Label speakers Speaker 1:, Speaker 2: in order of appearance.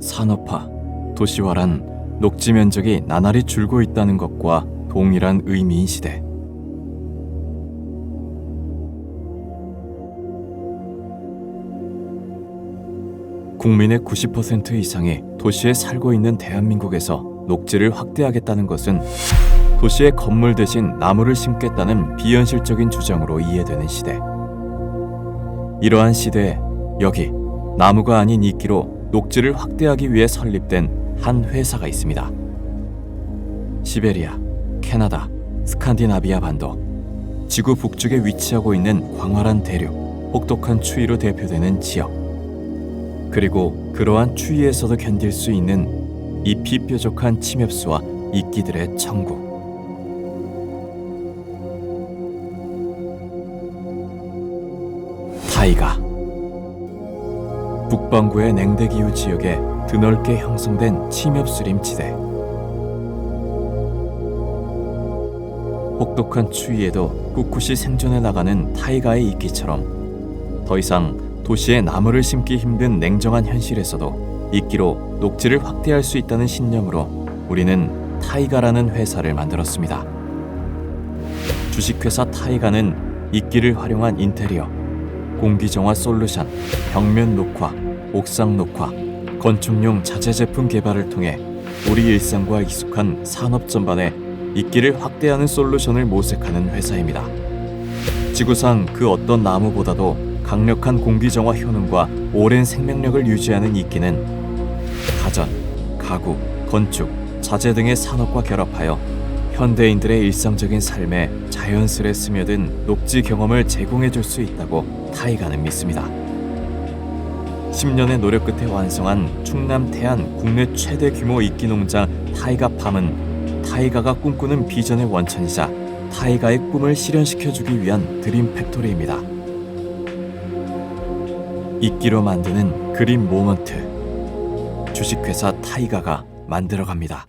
Speaker 1: 산업화, 도시화란 녹지 면적이 나날이 줄고 있다는 것과 동일한 의미인 시대. 국민의 90% 이상이 도시에 살고 있는 대한민국에서 녹지를 확대하겠다는 것은 도시의 건물 대신 나무를 심겠다는 비현실적인 주장으로 이해되는 시대. 이러한 시대에 여기 나무가 아닌 이끼로 녹지를 확대하기 위해 설립된 한 회사가 있습니다. 시베리아, 캐나다, 스칸디나비아 반도, 지구 북쪽에 위치하고 있는 광활한 대륙, 혹독한 추위로 대표되는 지역. 그리고 그러한 추위에서도 견딜 수 있는 잎이 뾰족한 침엽수와 이끼들의 천국. 타이가 북반구의 냉대기후 지역에 드넓게 형성된 침엽수림 지대. 혹독한 추위에도 꿋꿋이 생존해 나가는 타이가의 이끼처럼 더 이상 도시에 나무를 심기 힘든 냉정한 현실에서도 이끼로 녹지를 확대할 수 있다는 신념으로 우리는 타이가라는 회사를 만들었습니다. 주식회사 타이가는 이끼를 활용한 인테리어, 공기 정화 솔루션, 벽면 녹화, 옥상 녹화, 건축용 자재 제품 개발을 통해 우리 일상과 익숙한 산업 전반에 이끼를 확대하는 솔루션을 모색하는 회사입니다. 지구상 그 어떤 나무보다도 강력한 공기 정화 효능과 오랜 생명력을 유지하는 이끼는 가전, 가구, 건축, 자재 등의 산업과 결합하여 현대인들의 일상적인 삶에 자연스레 스며든 녹지 경험을 제공해 줄 수 있다고 타이가는 믿습니다. 10년의 노력 끝에 완성한 충남 태안 국내 최대 규모 이끼 농장 타이가 팜은 타이가가 꿈꾸는 비전의 원천이자 타이가의 꿈을 실현시켜 주기 위한 드림 팩토리입니다. 이끼로 만드는 그린 모먼트 주식회사 타이가가 만들어갑니다.